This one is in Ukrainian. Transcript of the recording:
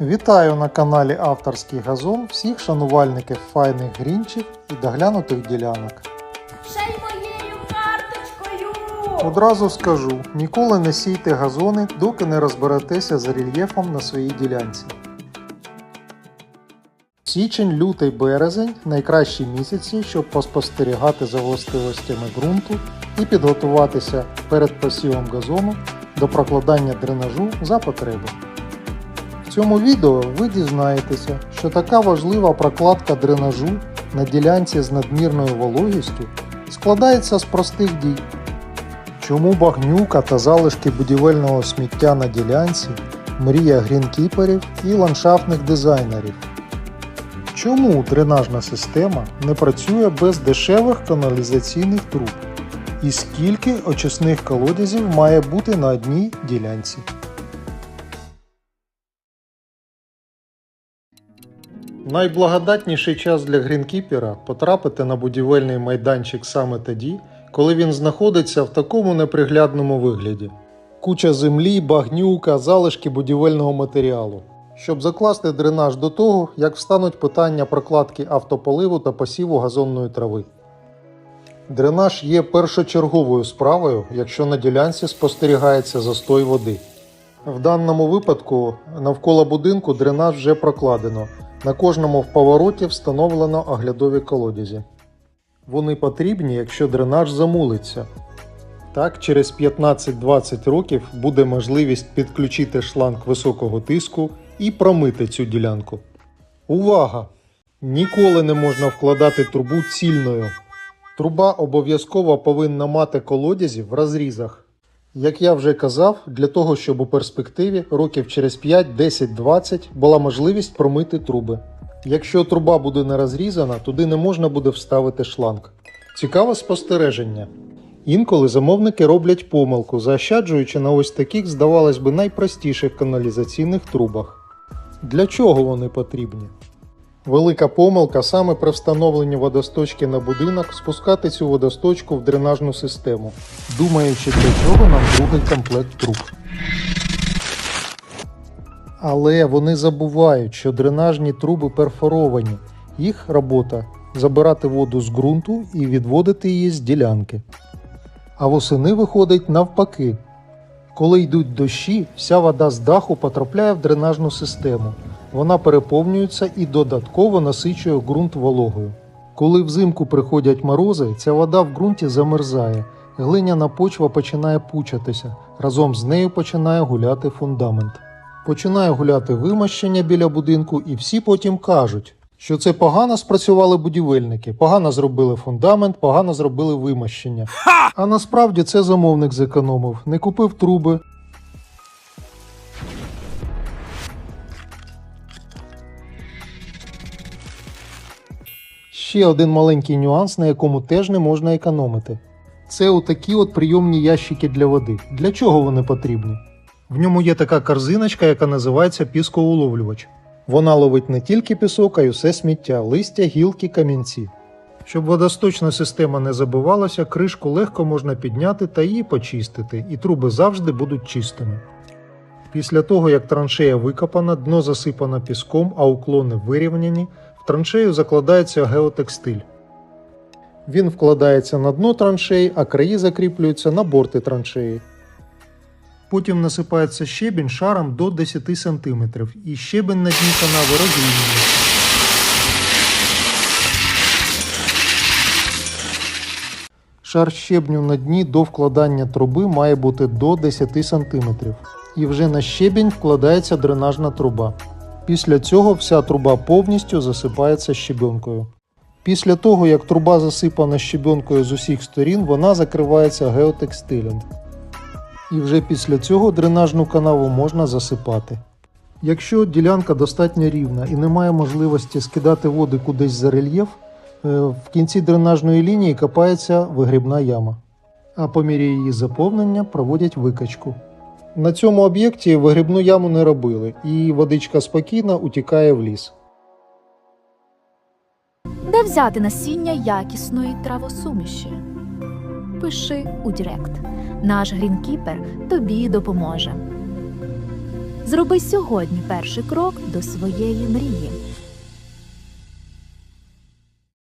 Вітаю на каналі Авторський газон всіх шанувальників файних грінчів і доглянутих ділянок. Моєю карточкою. Одразу скажу: ніколи не сійте газони, доки не розберетеся з рельєфом на своїй ділянці. Січень, лютий, березень найкращі місяці, щоб поспостерігати за властивостями ґрунту і підготуватися перед посівом газону до прокладання дренажу за потреби. Цьому відео ви дізнаєтеся, що така важлива прокладка дренажу на ділянці з надмірною вологістю складається з простих дій. Чому багнюка та залишки будівельного сміття на ділянці мрія грінкіперів і ландшафтних дизайнерів? Чому дренажна система не працює без дешевих каналізаційних труб? І скільки очисних колодязів має бути на одній ділянці? Найблагодатніший час для грінкіпера потрапити на будівельний майданчик саме тоді, коли він знаходиться в такому неприглядному вигляді. Куча землі, багнюка, залишки будівельного матеріалу. Щоб закласти дренаж до того, як встануть питання прокладки автополиву та посіву газонної трави. Дренаж є першочерговою справою, якщо на ділянці спостерігається застой води. В даному випадку навколо будинку дренаж вже прокладено. На кожному в повороті встановлено оглядові колодязі. Вони потрібні, якщо дренаж замулиться. Так, через 15-20 років буде можливість підключити шланг високого тиску і промити цю ділянку. Увага! Ніколи не можна вкладати трубу цільною. Труба обов'язково повинна мати колодязі в розрізах. Як я вже казав, для того, щоб у перспективі років через 5, 10, 20 була можливість промити труби. Якщо труба буде не розрізана, туди не можна буде вставити шланг. Цікаве спостереження. Інколи замовники роблять помилку, заощаджуючи на ось таких, здавалось би, найпростіших каналізаційних трубах. Для чого вони потрібні? Велика помилка саме при встановленні водосточки на будинок спускати цю водосточку в дренажну систему, думаючи, для чого нам другий комплект труб. Але вони забувають, що дренажні труби перфоровані. Їх робота забирати воду з ґрунту і відводити її з ділянки. А восени виходить навпаки. Коли йдуть дощі, вся вода з даху потрапляє в дренажну систему. Вона переповнюється і додатково насичує ґрунт вологою. Коли взимку приходять морози, ця вода в ґрунті замерзає, глиняна почва починає пучатися, разом з нею починає гуляти фундамент. Починає гуляти вимощення біля будинку, і всі потім кажуть, що це погано спрацювали будівельники, погано зробили фундамент, погано зробили вимощення. А насправді це замовник зекономив, не купив труби, Ще один маленький нюанс, на якому теж не можна економити. Це отакі от прийомні ящики для води. Для чого вони потрібні? В ньому є така корзиночка, яка називається піскоуловлювач. Вона ловить не тільки пісок, а й усе сміття, листя, гілки, камінці. Щоб водосточна система не забивалася, кришку легко можна підняти та її почистити, і труби завжди будуть чистими. Після того, як траншея викопана, дно засипано піском, а уклони вирівняні, траншею закладається геотекстиль. Він вкладається на дно траншеї, а краї закріплюються на борти траншеї. Потім насипається щебінь шаром до 10 см, і щебень на дні канави розрівнюється. Шар щебню на дні до вкладання труби має бути до 10 см. І вже на щебінь вкладається дренажна труба. Після цього вся труба повністю засипається щебенкою. Після того, як труба засипана щебенкою з усіх сторін, вона закривається геотекстилем. І вже після цього дренажну канаву можна засипати. Якщо ділянка достатньо рівна і немає можливості скидати води кудись за рельєф, е, в кінці дренажної лінії копається вигрібна яма. А по мірі її заповнення проводять викачку. На цьому об'єкті вигрібну яму не робили, і водичка спокійно утікає в ліс. Де взяти насіння якісної травосуміші? Пиши у Директ. Наш грінкіпер тобі допоможе. Зроби сьогодні перший крок до своєї мрії.